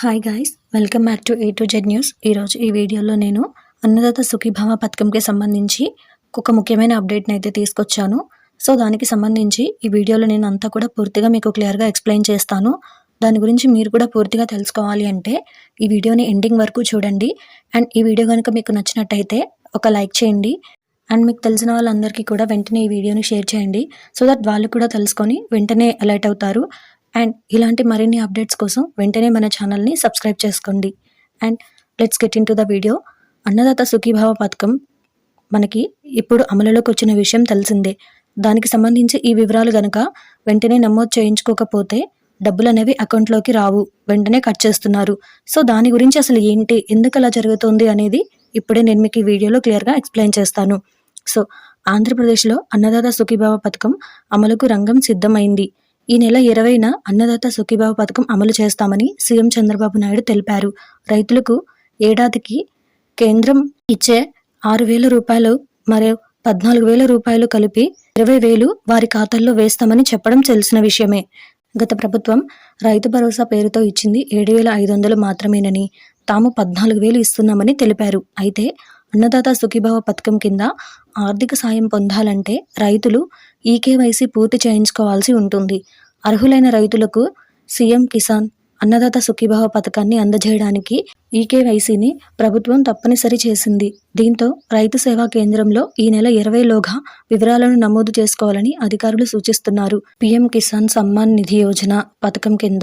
Hi guys welcome back to A to Z news ఈరోజు ఈ వీడియోలో నేను అన్నదాత సుఖీభావ పథకంకి సంబంధించి ఒక ముఖ్యమైన అప్డేట్ని అయితే తీసుకొచ్చాను. సో దానికి సంబంధించి ఈ వీడియోలో నేను అంతా కూడా పూర్తిగా మీకు క్లియర్గా ఎక్స్ప్లెయిన్ చేస్తాను. దాని గురించి మీరు కూడా పూర్తిగా తెలుసుకోవాలి అంటే ఈ వీడియోని ఎండింగ్ వరకు చూడండి. అండ్ ఈ వీడియో కనుక మీకు నచ్చినట్టయితే ఒక లైక్ చేయండి. అండ్ మీకు తెలిసిన వాళ్ళందరికీ కూడా వెంటనే ఈ వీడియోని షేర్ చేయండి. సో దట్ వాళ్ళు కూడా తెలుసుకొని వెంటనే అలర్ట్ అవుతారు. అండ్ ఇలాంటి మరిన్ని అప్డేట్స్ కోసం వెంటనే మన ఛానల్ని సబ్స్క్రైబ్ చేసుకోండి. And let's get into the video Annadata Sukhibhava పథకం మనకి ఇప్పుడు అమలులోకి వచ్చిన విషయం తెలిసిందే. దానికి సంబంధించి ఈ వివరాలు గనక వెంటనే నమోదు చేయించుకోకపోతే డబ్బులు అనేవి అకౌంట్లోకి రావు. వెంటనే కట్ చేస్తున్నారు. సో దాని గురించి అసలు ఏంటి? ఎందుకు అలా జరుగుతుంది అనేది ఇప్పుడే నేను మీకు ఈ వీడియోలో క్లియర్గా ఎక్స్ప్లెయిన్ చేస్తాను. సో ఆంధ్రప్రదేశ్లో అన్నదాత సుఖీభావ పథకం అమలుకు రంగం సిద్ధమైంది. ఈ నెల ఇరవైన అన్నదాత సుఖీభావ పథకం అమలు చేస్తామని సీఎం చంద్రబాబు నాయుడు తెలిపారు. రైతులకు ఏడాదికి కేంద్రం ఇచ్చే ఆరు వేల రూపాయలు మరియు పద్నాలుగు వేల రూపాయలు కలిపి ఇరవై వేలు వారి ఖాతాల్లో వేస్తామని చెప్పడం తెలిసిన విషయమే. గత ప్రభుత్వం రైతు భరోసా పేరుతో ఇచ్చింది ఏడు వేల ఐదు వందలు మాత్రమేనని తాము పద్నాలుగు వేలు ఇస్తున్నామని తెలిపారు. అయితే అన్నదాత సుఖీభావ పథకం కింద ఆర్థిక సాయం పొందాలంటే రైతులు ఈకేవైసీ పూర్తి చేయించుకోవాల్సి ఉంటుంది. అర్హులైన రైతులకు సీఎం కిసాన్ అన్నదాత సుఖీభావ పథకాన్ని అందజేయడానికి ఈకేవైసీని ప్రభుత్వం తప్పనిసరి చేసింది. దీంతో రైతు సేవా కేంద్రంలో ఈ నెల ఇరవైలోగా వివరాలను నమోదు చేసుకోవాలని అధికారులు సూచిస్తున్నారు. పీఎం కిసాన్ సమ్మాన్ నిధి యోజన పథకం కింద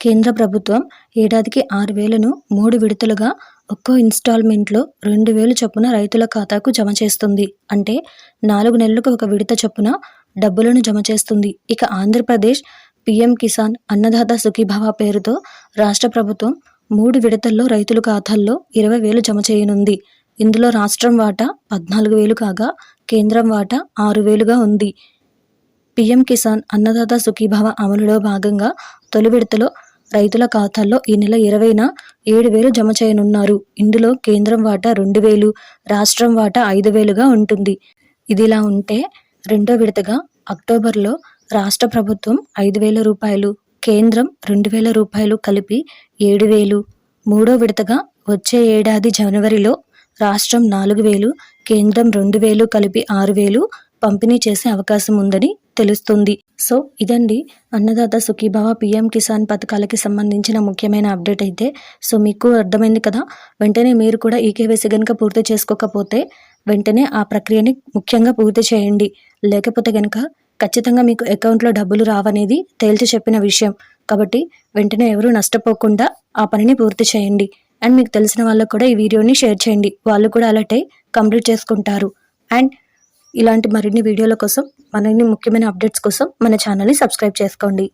కేంద్ర ప్రభుత్వం ఏడాదికి ఆరు వేలను మూడు విడతలుగా ఒక్కో ఇన్స్టాల్మెంట్లో రెండు వేలు చొప్పున రైతుల ఖాతాకు జమ చేస్తుంది. అంటే నాలుగు నెలలకు ఒక విడత చొప్పున డబ్బులను జమ చేస్తుంది. ఇక ఆంధ్రప్రదేశ్ పీఎం కిసాన్ అన్నదాత సుఖీభావ పేరుతో రాష్ట్ర ప్రభుత్వం మూడు విడతల్లో రైతుల ఖాతాల్లో ఇరవై వేలు జమ చేయనుంది. ఇందులో రాష్ట్రం వాటా పద్నాలుగు వేలు కాగా కేంద్రం వాటా ఆరు వేలుగా ఉంది. పీఎం కిసాన్ అన్నదాత సుఖీభావ అమలులో భాగంగా తొలి విడతలో రైతుల ఖాతాల్లో ఈ నెల ఇరవైన ఏడు వేలు జమ చేయనున్నారు. ఇందులో కేంద్రం వాటా రెండు వేలు రాష్ట్రం వాటా ఐదు వేలుగా ఉంటుంది. ఇదిలా ఉంటే రెండో విడతగా అక్టోబర్లో రాష్ట్ర ప్రభుత్వం ఐదు వేల రూపాయలు కేంద్రం రెండు వేల రూపాయలు కలిపి ఏడు వేలు. మూడో విడతగా వచ్చే ఏడాది జనవరిలో రాష్ట్రం నాలుగు వేలు కేంద్రం రెండు వేలు కలిపి ఆరు వేలు పంపిణీ చేసే అవకాశం ఉందని తెలుస్తుంది. సో ఇదండి అన్నదాత సుఖీభావ పిఎం కిసాన్ పథకాలకి సంబంధించిన ముఖ్యమైన అప్డేట్ అయితే. సో మీకు అర్థమైంది కదా? వెంటనే మీరు కూడా ఈకేవైసీ కనుక పూర్తి చేసుకోకపోతే వెంటనే ఆ ప్రక్రియని ముఖ్యంగా పూర్తి చేయండి. లేకపోతే కనుక ఖచ్చితంగా మీకు అకౌంట్లో డబ్బులు రావనేది తేల్చి చెప్పిన విషయం. కాబట్టి వెంటనే ఎవరూ నష్టపోకుండా ఆ పనిని పూర్తి చేయండి. అండ్ మీకు తెలిసిన వాళ్ళకు కూడా ఈ వీడియోని షేర్ చేయండి. వాళ్ళు కూడా అలర్ట్ కంప్లీట్ చేసుకుంటారు. అండ్ ఇలాంటి మరిన్ని వీడియోల కోసం మరిన్ని ముఖ్యమైన అప్డేట్స్ కోసం మన ఛానల్ని సబ్స్క్రైబ్ చేసుకోండి.